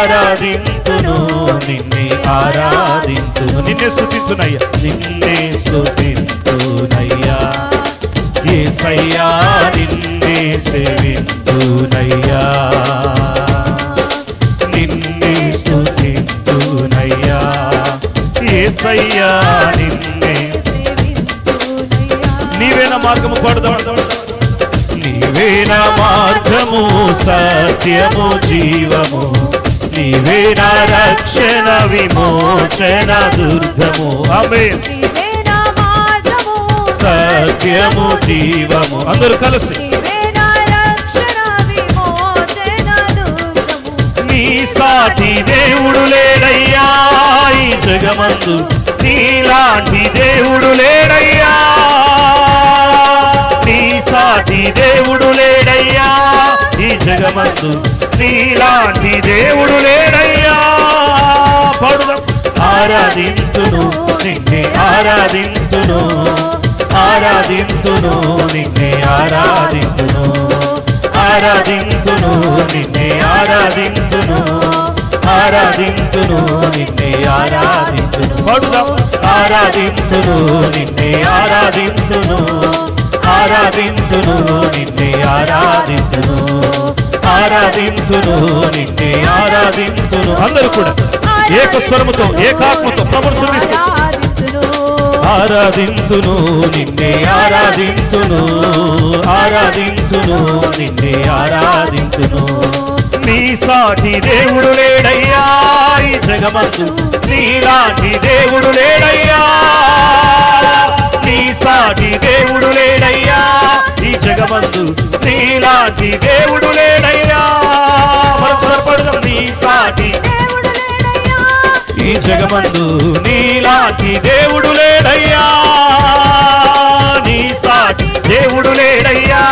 ఆరాధింతును. నిన్నే ఆరాధింతును. నిన్నే స్థుతించునయ్యా నిన్నే స్థుతించునయ్యా ఏసయ్యా నిన్నే సేవించునయ్యా నిన్నే స్థుతించునయ్యా ఏసయ్యా నిన్నే. నీవేనా మార్గము పడదాం? నీవేనా మార్గము సత్యము జీవము. నీవేనా రక్షణ విమోచన దుర్గము. ఆమె సత్యము జీవము. అందరూ కలిసి. నీ సాటి దేవుడు లేడయ్యా ఈ జగమందు. నీలాంటి దేవుడు లేడయ్యా. నీ సాటి దేవుడు లేడయ్యా. జగమందు నీలాంటి దేవుడు లేడయ్యా. పడుదాం. ఆరాధింతును నిన్నే ఆరాధింతును ఆరాధింతును నిన్నే ఆరాధింతును ఆరాధింతును నిన్నే ఆరాధింతును ఆరాధింతును నిన్నే ఆరాధింతును పడుదాం. ఆరాధింతును నిన్నే ఆరాధింతును ఆరాధింతును నిన్నే ఆరాధింతును. ఆరాధింతును నిన్నే ఆరాధింతును. అందరూ కూడా ఏక స్వరముతో ఏకాత్మతో ప్రభుని ఆరాధింతును నిన్నే ఆరాధింతును. ఆరాధింతును నిన్నే ఆరాధింతును. నీ సాటి దేవుడు లేడయ్యా జగమందు. నీలాంటి దేవుడు లేడయ్యా. నీలాంటి దేవుడు లేడయ్యా. ఈ జగమందు నీలాంటి దేవుడు లేడయ్యా. మరొకసారి నీ సాటి. ఈ జగమందు నీలాంటి దేవుడు లేడయ్యా. నీ సాటి దేవుడు లేడయ్యా.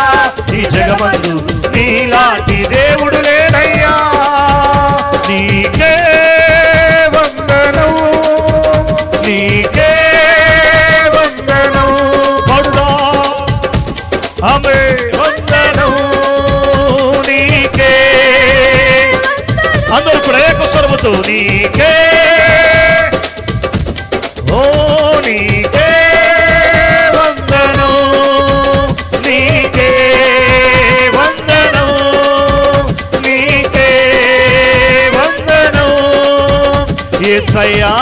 ఈ జగమందు నీలాంటి దేవుడు ఆమె వందనం నీకే అందరూ కూడా ఏక స్వరముతో నీకే ఓ నీకే వందనం నీకే వందనం నీకే వందనం ఏ సయా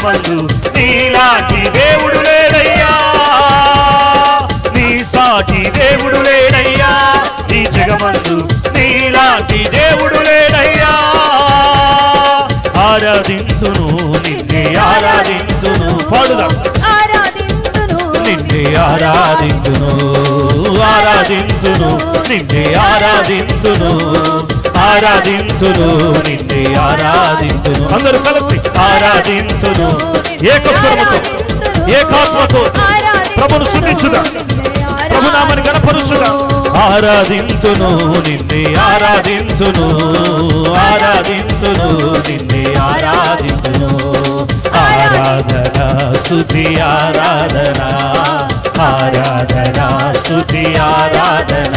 ఈ నీలాంటి దేవుడు లేడయ్యా. నీ సాటి దేవుడు లేడయ్యా. నీ జగమందు నీలాంటి దేవుడు లేడయ్యా. ఆరాధింతును నిన్నే ఆరాధింతును. పాడుదాం. నిన్నే ఆరాధింతును ఆరాధింతును నిన్నే ఆరాధింతును. ఆరాధింతును నిన్నే ఆరాధింతును అందరూ కలిసి ఆరాధింతును ఏకస్వరముతో ఏకాత్మతో ప్రభును సున్నించుదా ప్రభునామని గణపరుచుదా ఆరాధింతును నిన్నే ఆరాధింతును ఆరాధింతును నిన్నే ఆరాధింతును ఆరాధన స్థుతి ఆరాధన. ఆరాధన స్థుతి ఆరాధన.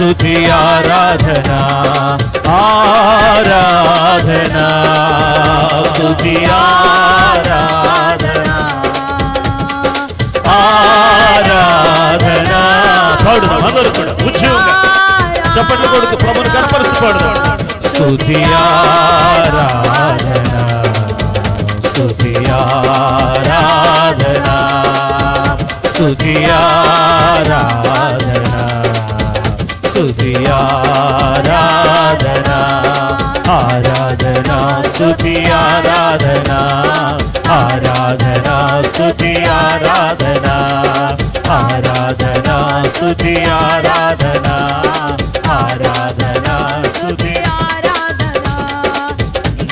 స్థుతి ఆరాధన ఆరాధన. స్థుతి ఆరాధన ఆరాధన. పాడుదాం అందరూ కూడా ఉద్యోగంగా చప్పట్లు కొడుకు ప్రభుని కనపరుస్తూ పాడుదాం. స్థుతి ఆరాధన స్థుతి ఆరాధన. స్థుతి ఆరాధన. స్తుతి ఆరాధనా ఆరాధన స్తుతి ఆరాధనా ఆరాధన స్తుతి ఆరాధనా ఆరాధన స్తుతి ఆరాధనా ఆరాధన స్తుతి.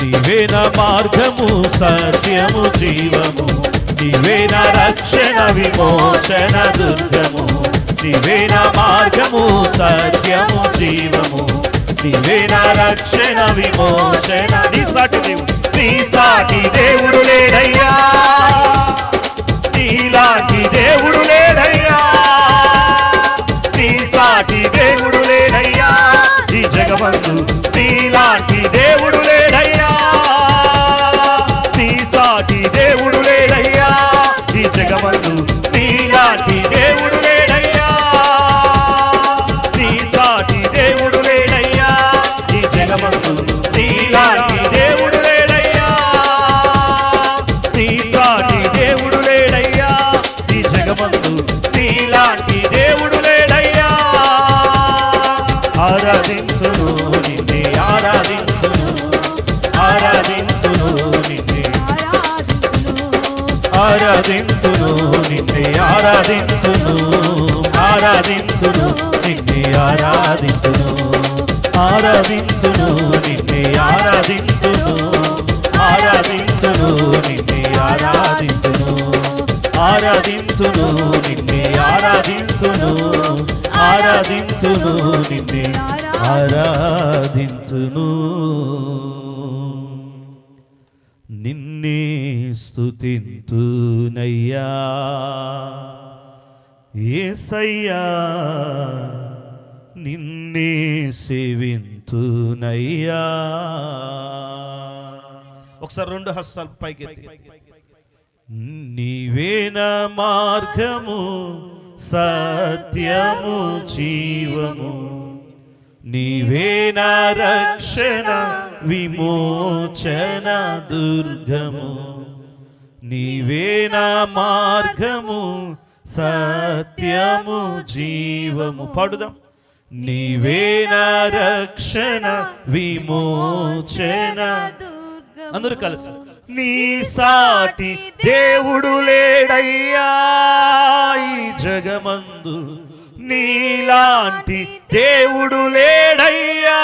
నీవేన మార్గము సత్యము జీవము. నీవేన రక్షణ విమోచన దుర్గము. నీవేన మార్గము సత్యము జీవము. నీవేన రక్షణ విమోచన నీ సాటి దేవుడు నీ సాటి దేవుడు లేడయ్యా. నీలాంటి దేవుడు లేడయ్యా. నీ సాటి దేవుడు లేడయ్యా. ఈ జగమందు నీలాంటి దేవుడు లేడయ్యా. నీ సాటి దేవుడు లేడు ఆరాధించును ఆరాధించును నిన్నే ఆరాధించును ఆరాధించును నిన్నే ఆరాధించును ఆరాధించును నిన్నే ఆరాధించును ఆరాధించును నిన్నే ఆరాధించును నిన్నే స్థుతింతునయ్యా ఏసయ్యా నిన్నే సేవింతునయ్యా. ఒకసారి రెండు హస్తాలు పైకి నీవేన మార్గము సత్యము జీవము. నీవేన రక్షణ విమోచన దుర్గము. నీవేన మార్గము సత్యము జీవము. పాడుదాం. నీవేన రక్షణ విమోచన? అందరూ కలిసి. నీ సాటి దేవుడు లేడయ్యా ఈ జగమందు. నీలాంటి దేవుడు లేడయ్యా.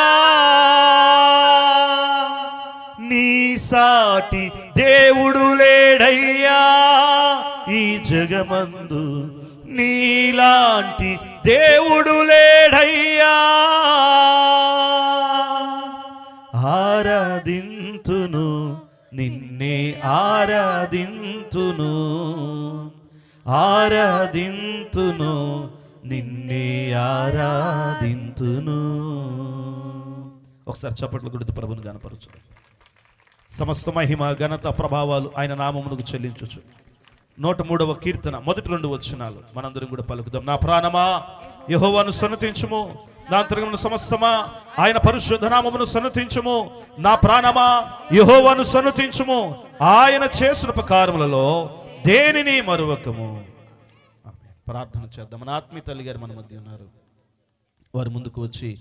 నీ సాటి దేవుడు లేడయ్యా ఈ జగమందు. నీలాంటి దేవుడు లేడయ్యా. ఆరాధింతును నిన్నే ఆరాధింతును. ఆరాధింతును నిన్నే ఆరాధింతును. ఒకసారి చప్పట్లు కొడుతూ ప్రభుని గనపరచు సమస్త మహిమ ఘనత ప్రభావాలు ఆయన నామమునకు చెల్లించవచ్చు నూట మూడవ కీర్తన మొదటి రెండు వచ్చినాలు మనందరం కూడా పలుకుదాం. నా ప్రాణమా యహోవాను సన్నతించుము నా సమస్తమా ఆయన పరిశుద్ధనామమును సన్నతించుము నా ప్రాణమా యహోవాను సన్నతించుము ఆయన చేసిన ఉపకారములలో దేనిని మరువకము. ప్రార్థన చేద్దాం. మన ఆత్మీయ తల్లి గారు మన మధ్య ఉన్నారు. వారి ముందుకు వచ్చి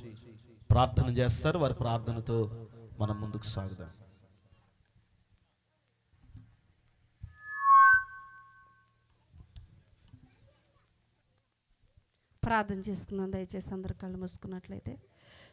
ప్రార్థన చేస్తారు. వారి ప్రార్థనతో మనం ముందుకు సాగుదాం. ప్రార్థన చేసుకుందాం. దయచేసి అందరు కళ్ళు మూసుకున్నట్లయితే.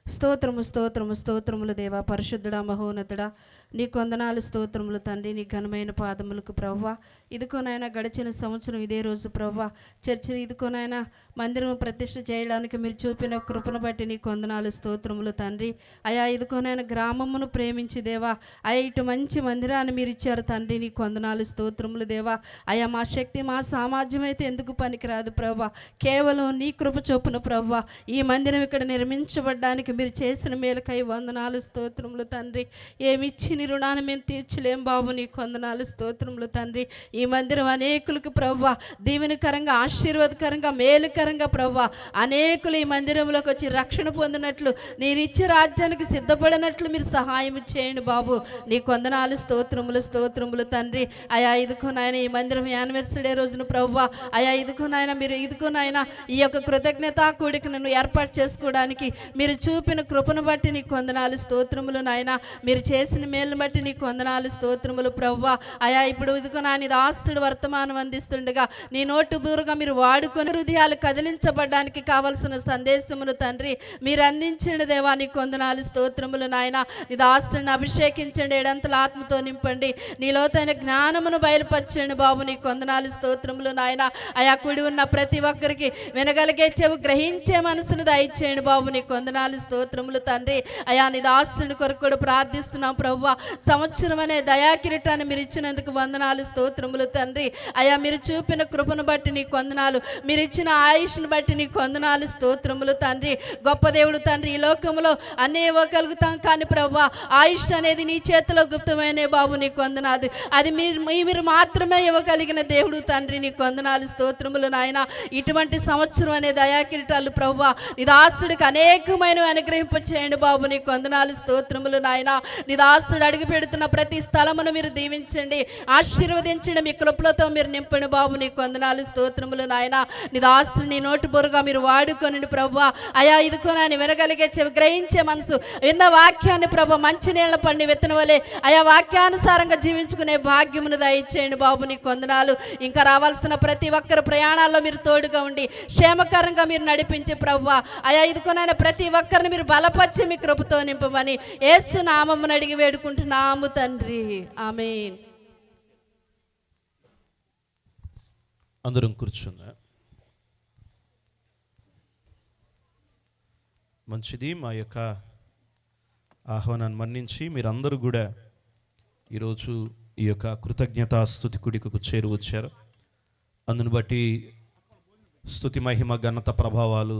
స్తోత్రము స్తోత్రము స్తోత్రములు దేవా పరిశుద్ధుడా మహోన్నతుడా. నీ కొందనాలు స్తోత్రములు తండ్రి నీ ఘనమైన పాదములకు ప్రవ్వ. ఇదికోనైనా గడిచిన సంవత్సరం ఇదే రోజు ప్రవ్వ. చర్చిని ఇదికోనైనా మందిరం ప్రతిష్ఠ చేయడానికి మీరు చూపిన కృపను బట్టి నీ కొందనాలు స్తోత్రములు తండ్రి. అయా ఇదికోనైనా గ్రామమును ప్రేమించి దేవా అయా ఇటు మంచి మందిరాన్ని మీరు ఇచ్చారు తండ్రి. నీ కొందనాలు స్తోత్రములు దేవా. అయా మా శక్తి మా సామర్థ్యం అయితే ఎందుకు పనికిరాదు ప్రవ్వ. కేవలం నీ కృప చొప్పున ప్రవ్వ. ఈ మందిరం ఇక్కడ నిర్మించబడ్డానికి మాకు మీరు చేసిన మేలకై వందనాలు స్తోత్రములు తండ్రి. ఏమిచ్చి నీ రుణాన్ని మేము తీర్చలేం బాబు నీకు వందనాలు స్తోత్రములు తండ్రి. ఈ మందిరం అనేకులకు ప్రవ్వ దీవెనకరంగా ఆశీర్వాదకరంగా మేలుకరంగా ప్రవ్వ. అనేకులు ఈ మందిరంలోకి వచ్చి రక్షణ పొందినట్లు నేనిచ్చే రాజ్యానికి సిద్ధపడినట్లు మీరు సహాయం చేయండి బాబు. నీ కొందనాలు స్తోత్రములు స్తోత్రములు తండ్రి. అయా ఇదిగో నాయన ఈ మందిరం యానివర్సరీ రోజున ప్రవ్వ. అయా ఇదిగో నాయన మీరు ఇదిగో నాయన ఈ యొక్క కృతజ్ఞత కూడికను ఏర్పాటు చేసుకోవడానికి మీరు చూ చూపిన కృపను బట్టి నీ కొందనాలు స్తోత్రములు నాయన. మీరు చేసిన మేలును బట్టి నీ కొందనాలు స్తోత్రములు ప్రవ్వా. అయా ఇప్పుడు ఇదిగో నా నీ ఆస్తుడు వర్తమానం అందిస్తుండగా నీ నోటు బూరుగా మీరు వాడుకొని హృదయాలు కదిలించబడడానికి కావలసిన సందేశమును తండ్రి. మీరు అందించిన దేవా నీకు కొందనాలు స్తోత్రములు నాయన. నీ దాస్తుని అభిషేకించండి ఏడంతల ఆత్మతో నింపండి. నీలోతైన జ్ఞానమును బయలుపరచండి బాబు నీకు కొందనాలు స్తోత్రములు నాయన. అయా కుడి ఉన్న ప్రతి ఒక్కరికి వినగలిగే చెవు గ్రహించే మనసును దయచేయండి బాబు నీకు కొందనాలు స్తోత్రములు తండ్రి. అయా నీ దాసుని కొరకు కూడా ప్రార్థిస్తున్నాం ప్రభు సంవత్సరం అనే దయా కిరీటాన్ని మీరు ఇచ్చినందుకు వందనాలు స్తోత్రములు తండ్రి. అయా మీరు చూపిన కృపను బట్టి నీ కొందనాలు మీరు ఇచ్చిన ఆయుష్ను బట్టి నీ కొందనాలు స్తోత్రములు తండ్రి. గొప్ప దేవుడు తండ్రి ఈ లోకంలో అన్నీ ఇవ్వగలుగుతాం కానీ ప్రభు ఆయుష్ అనేది నీ చేతిలో గుప్తమైన బాబు నీ కొందనాలు అది మీరు మీ- మీరు మాత్రమే ఇవ్వగలిగిన దేవుడు తండ్రి నీ కొందనాలు స్తోత్రములు నాయన. ఇటువంటి సంవత్సరం అనే దయా కిరీటాలు ప్రవ్వా నీ ఆస్తుడికి అనేకమైన అనుగ్రహింప చేయండి బాబు. నీ కొందనాలు స్తోత్రములు నాయన. నీ దాస్తుడు అడుగు పెడుతున్న ప్రతి స్థలమును మీరు దీవించండి. ఆశీర్వదించండి. మీ కృపలతో మీరు నింపండి బాబు. నీ కొందనాలు స్తోత్రములు నాయన. నీ దాస్తుని నీ నోటి బొరుగా మీరు వాడుకొనండి ప్రభు. అయా ఇదికోనని వినగలిగే గ్రహించే మనసు. విన్న వాక్యాన్ని ప్రభు మంచి నీళ్ళ పండి విత్తన వలె. ఆయా వాక్యానుసారంగా జీవించుకునే భాగ్యమును దయచేయండి బాబు. నీ కొందనాలు ఇంకా రావాల్సిన ప్రతి ఒక్కరు ప్రయాణాల్లో మీరు తోడుగా ఉండి క్షేమకరంగా మీరు నడిపించే ప్రభు. అయా ఇదికోనైనా ప్రతి ఒక్కరిని మీరు బలపరిచి మీ కృపతో నింపమని ఏసు నామమును అడిగి వేడుకుంటున్నాము తండ్రి. ఆమె అందరం కూర్చుందా? మంచిది మా యొక్క ఆహ్వానాన్ని మన్నించి మీరందరూ కూడా ఈరోజు ఈ యొక్క కృతజ్ఞతా స్థుతి కుడికకు చేరువచ్చారు అందును బట్టి స్థుతి మహిమ ఘనత ప్రభావాలు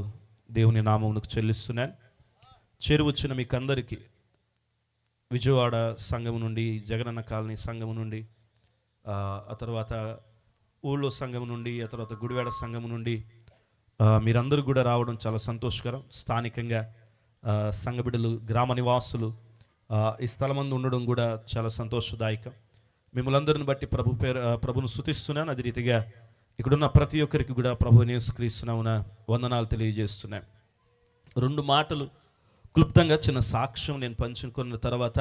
దేవుని నామమునకు చెల్లిస్తున్నాను. చేరువచ్చిన మీకందరికీ మీకు విజయవాడ సంఘం నుండి జగనన్న కాలనీ సంఘం నుండి ఆ తర్వాత ఊళ్ళో సంఘం నుండి ఆ తర్వాత గుడివాడ సంఘం నుండి మీరందరూ కూడా రావడం చాలా సంతోషకరం. స్థానికంగా సంఘబిడ్డలు గ్రామ నివాసులు ఈ స్థలమందు ఉండడం కూడా చాలా సంతోషదాయకం. మిమ్మల్ందరిని బట్టి ప్రభు పేరు ప్రభును స్థుతిస్తున్నాను. అదే రీతిగా ఇక్కడున్న ప్రతి ఒక్కరికి కూడా ప్రభు నేసుక్రీస్తున్నామున వందనాలు తెలియజేస్తున్నాం రెండు మాటలు క్లుప్తంగా చిన్న సాక్ష్యం నేను పంచుకున్న తర్వాత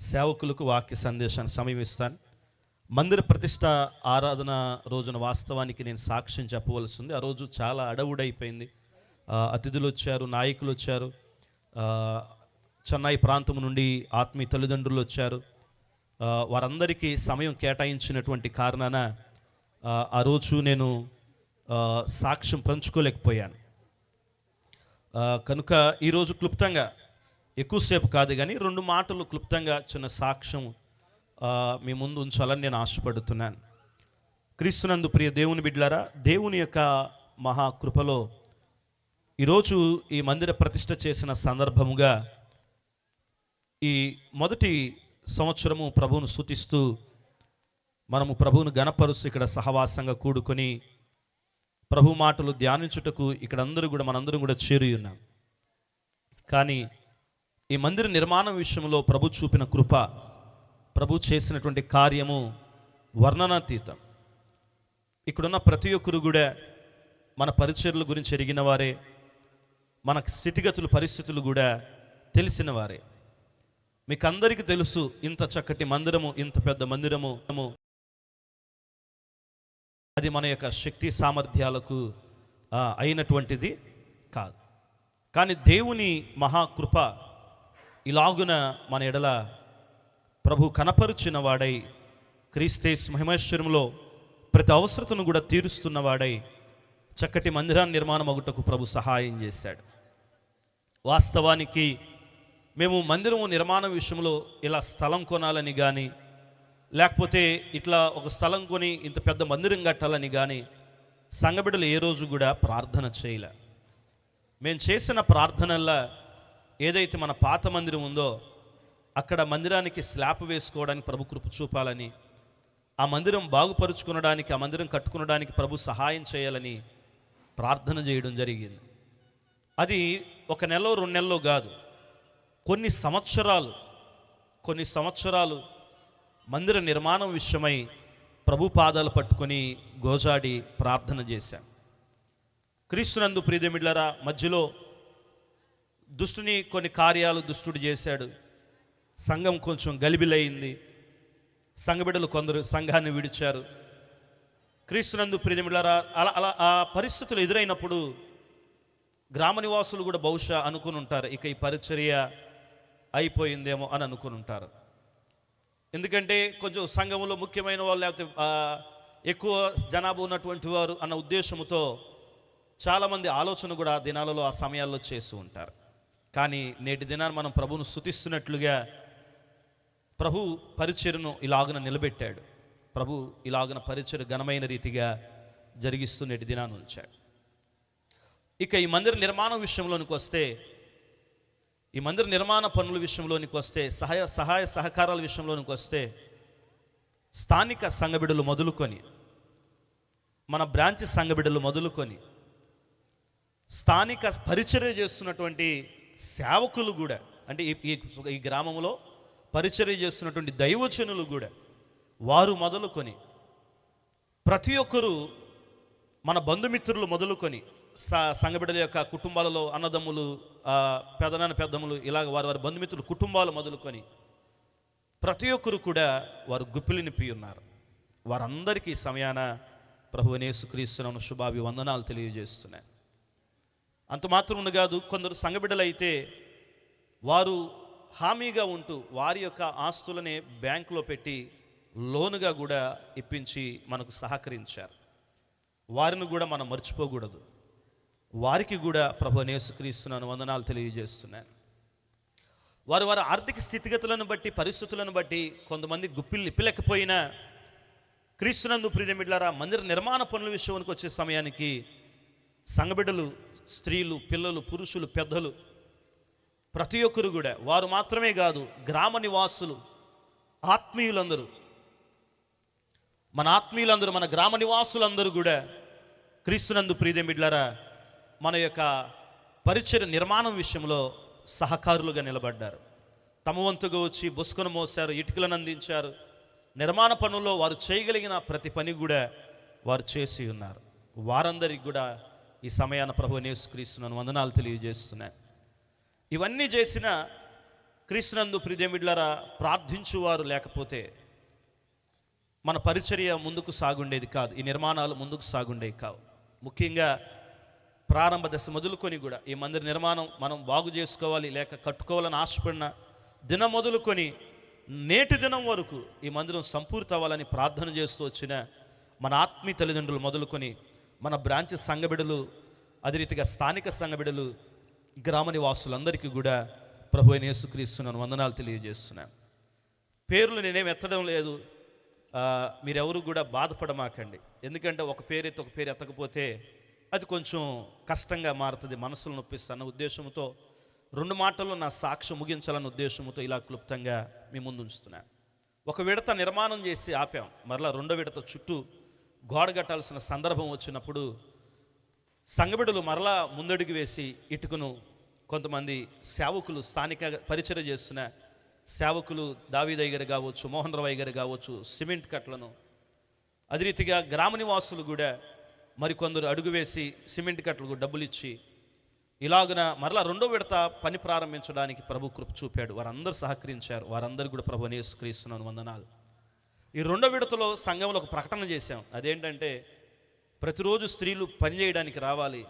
సేవకులకు వాక్య సందేశాన్ని సమయమిస్తాను మందిర ప్రతిష్ట ఆరాధన రోజున వాస్తవానికి నేను సాక్ష్యం చెప్పవలసింది. ఆ రోజు చాలా అడవుడైపోయింది. అతిథులు వచ్చారు నాయకులు వచ్చారు చెన్నై ప్రాంతం నుండి ఆత్మీయ తల్లిదండ్రులు వచ్చారు వారందరికీ సమయం కేటాయించినటువంటి కారణాన ఆ, రోజు నేను సాక్ష్యం పంచుకోలేకపోయాను. కనుక ఈరోజు క్లుప్తంగా ఎక్కువసేపు కాదు కానీ రెండు మాటలు క్లుప్తంగా చిన్న సాక్ష్యం మీ ముందు ఉంచాలని నేను ఆశపడుతున్నాను. క్రీస్తునందు ప్రియ దేవుని బిడ్లారా దేవుని యొక్క మహాకృపలో ఈరోజు ఈ మందిర ప్రతిష్ట చేసిన సందర్భముగా ఈ మొదటి సంవత్సరము ప్రభువును స్థుతిస్తూ మనము ప్రభువును గణపరుస్తూ ఇక్కడ సహవాసంగా కూడుకొని ప్రభు మాటలు ధ్యానించుటకు ఇక్కడ అందరూ కూడా మనందరం కూడా చేరి ఉన్నాం. కానీ ఈ మందిర నిర్మాణం విషయంలో ప్రభు చూపిన కృప ప్రభు చేసినటువంటి కార్యము వర్ణనాతీతం. ఇక్కడున్న ప్రతి ఒక్కరు కూడా మన పరిచర్ల గురించి ఎరిగిన వారే మన స్థితిగతులు పరిస్థితులు కూడా తెలిసిన వారే. మీకు అందరికీ తెలుసు ఇంత చక్కటి మందిరము ఇంత పెద్ద మందిరము అది మన యొక్క శక్తి సామర్థ్యాలకు అయినటువంటిది కాదు. కానీ దేవుని మహాకృప ఇలాగున మన ఎడల ప్రభు కనపరుచిన వాడై క్రీస్తేస్ మహిమేశ్వరంలో ప్రతి అవసరతను కూడా తీరుస్తున్న వాడై చక్కటి మందిరాన్ని నిర్మాణం అగుటకు ప్రభు సహాయం చేశాడు. వాస్తవానికి మేము మందిరము నిర్మాణం విషయంలో ఇలా స్థలం కొనాలని కానీ లేకపోతే ఇట్లా ఒక స్థలం కొని ఇంత పెద్ద మందిరం కట్టాలని కానీ సంఘబిడ్డలు ఏ రోజు కూడా ప్రార్థన చేయలే. మేము చేసిన ప్రార్థనల్లా ఏదైతే మన పాత మందిరం ఉందో అక్కడ మందిరానికి స్లాబ్ వేసుకోవడానికి ప్రభు కృప చూపాలని ఆ మందిరం బాగుపరుచుకునడానికి ఆ మందిరం కట్టుకునడానికి ప్రభు సహాయం చేయాలని ప్రార్థన చేయడం జరిగింది. అది ఒక నెలలో రెండు నెలలో కాదు. కొన్ని సంవత్సరాలు కొన్ని సంవత్సరాలు మందిర నిర్మాణం విషయమై ప్రభు పాదాలు పట్టుకొని గోజాడి ప్రార్థన చేశాం. క్రీస్తునందు ప్రియమిళ్ళరా మధ్యలో దుష్టుని కొన్ని కార్యాలు దుష్టుడు చేశాడు. సంఘం కొంచెం గలిబిలయింది. సంఘబిడ్డలు కొందరు సంఘాన్ని విడిచారు. క్రీస్తునందు ప్రియమిళ్ళరా అలా అలా ఆ పరిస్థితులు ఎదురైనప్పుడు గ్రామ నివాసులు కూడా బహుశా అనుకుని ఉంటారు ఇక ఈ పరిచర్య అయిపోయిందేమో అని అనుకుని ఉంటారు ఎందుకంటే కొంచెం సంఘంలో ముఖ్యమైన వాళ్ళు లేకపోతే ఎక్కువ జనాభా ఉన్నటువంటి వారు అన్న ఉద్దేశంతో చాలామంది ఆలోచన కూడా దినాలలో ఆ సమయాల్లో చేస్తూ ఉంటారు. కానీ నేటి దినాన్ని మనం ప్రభువును స్థుతిస్తున్నట్లుగా ప్రభు పరిచయను ఇలాగున నిలబెట్టాడు. ప్రభు ఇలాగున పరిచయ ఘనమైన రీతిగా జరిగిస్తూ నేటి దినాన్ని ఉంచాడు. ఇక ఈ మందిర నిర్మాణం విషయంలోనికి వస్తే ఈ మందిర నిర్మాణ పనుల విషయంలోనికి వస్తే సహాయ సహాయ సహకారాల విషయంలోనికి వస్తే స్థానిక సంఘబిడలు మొదలుకొని మన బ్రాంచ్ సంఘబిడలు మొదలుకొని స్థానిక పరిచర్య చేస్తున్నటువంటి సేవకులు కూడా అంటే ఈ- ఈ గ్రామంలో పరిచర్య చేస్తున్నటువంటి దైవచనులు కూడా వారు మొదలుకొని ప్రతి ఒక్కరూ మన బంధుమిత్రులు మొదలుకొని సంఘబిడ్డల యొక్క కుటుంబాలలో అన్నదమ్ములు పెదనాన్న పెద్దమ్ములు ఇలాగ వారి వారి బంధుమిత్రులు కుటుంబాలు మొదలుకొని ప్రతి ఒక్కరు కూడా వారు గుప్పిలి నింపి ఉన్నారు. వారందరికీ సమయాన ప్రభువనేసుక్రీస్తున్న శుభాభివందనాలు తెలియజేస్తున్నాయి. అంత మాత్రం కాదు కొందరు సంఘబిడ్డలైతే వారు హామీగా ఉంటూ వారి యొక్క ఆస్తులనే బ్యాంకులో పెట్టి లోనుగా కూడా ఇప్పించి మనకు సహకరించారు. వారిని కూడా మనం మర్చిపోకూడదు. వారికి కూడా ప్రభు నేసుక్రీస్తున్నాను వందనాలు తెలియజేస్తున్నాను. వారు వారి ఆర్థిక స్థితిగతులను బట్టి పరిస్థితులను బట్టి కొంతమంది గుప్పిలు నిప్పలేకపోయినా క్రీస్తునందు ప్రియమిడ్లారా మందిర నిర్మాణ పనుల విషయానికి వచ్చే సమయానికి సంగబిడ్డలు స్త్రీలు పిల్లలు పురుషులు పెద్దలు ప్రతి ఒక్కరు కూడా వారు మాత్రమే కాదు గ్రామ నివాసులు ఆత్మీయులందరూ మన ఆత్మీయులందరూ మన గ్రామ నివాసులందరూ కూడా క్రీస్తునందు ప్రియమిడ్లారా మన యొక్క పరిచయ నిర్మాణం విషయంలో సహకారులుగా నిలబడ్డారు. తమ వంతుగా వచ్చి బొసుకొని మోశారు ఇటుకలను అందించారు. నిర్మాణ పనుల్లో వారు చేయగలిగిన ప్రతి పని కూడా వారు చేసి ఉన్నారు. వారందరికి కూడా ఈ సమయాన ప్రభు నేసుక్రీస్తున్నాను వందనాలు తెలియజేస్తున్నాను ఇవన్నీ చేసిన క్రీస్తునందు ప్రిదేమిడ్లరా ప్రార్థించువారు లేకపోతే మన పరిచర్య ముందుకు సాగుండేది కాదు. ఈ నిర్మాణాలు ముందుకు సాగుండేవి కావు. ముఖ్యంగా ప్రారంభ దశ మొదలుకొని కూడా ఈ మందిర నిర్మాణం మనం బాగు చేసుకోవాలి లేక కట్టుకోవాలని ఆశపడిన దినం మొదలుకొని నేటి దినం వరకు ఈ మందిరం సంపూర్తి అవ్వాలని ప్రార్థన చేస్తూ వచ్చిన మన ఆత్మీయ తల్లిదండ్రులు మొదలుకొని మన బ్రాంచ్ సంఘబిడలు అదే రీతిగా స్థానిక సంఘబిడలు గ్రామ నివాసులందరికీ కూడా ప్రభు అయిన యేసుక్రీస్తున్నాను వందనాలు తెలియజేస్తున్నాను పేర్లు నేనేం ఎత్తడం లేదు. మీరెవరు కూడా బాధపడమాకండి. ఎందుకంటే ఒక పేరైతే ఒక పేరు ఎత్తకపోతే అది కొంచెం కష్టంగా మారుతుంది మనసులు నొప్పిస్తాను ఉద్దేశంతో రెండు మాటల్లో నా సాక్ష్యం ముగించాలన్న ఉద్దేశంతో ఇలా క్లుప్తంగా మీ ముందు ఉంచుతున్నాను ఒక విడత నిర్మాణం చేసి ఆపాం. మరలా రెండో విడత చుట్టూ గోడ కట్టాల్సిన సందర్భం వచ్చినప్పుడు సంఘబిడలు మరలా ముందడుగు వేసి ఇటుకను కొంతమంది సేవకులు స్థానిక పరిచయం చేస్తున్న సేవకులు దావీదయ్య గారు కావచ్చు మోహన్ రావు గారు కావచ్చు సిమెంట్ కట్లను అదే రీతిగా గ్రామ నివాసులు కూడా మరికొందరు అడుగు వేసి సిమెంట్ కట్టలకు డబ్బులు ఇచ్చి ఇలాగున మరలా రెండో విడత పని ప్రారంభించడానికి ప్రభు కృప చూపాడు. వారందరూ సహకరించారు. వారందరూ కూడా ప్రభు నేసుక్రీస్తున్నాను వందనాలు. ఈ రెండో విడతలో సంఘంలో ఒక ప్రకటన చేశాం. అదేంటంటే ప్రతిరోజు స్త్రీలు పని చేయడానికి రావాలి.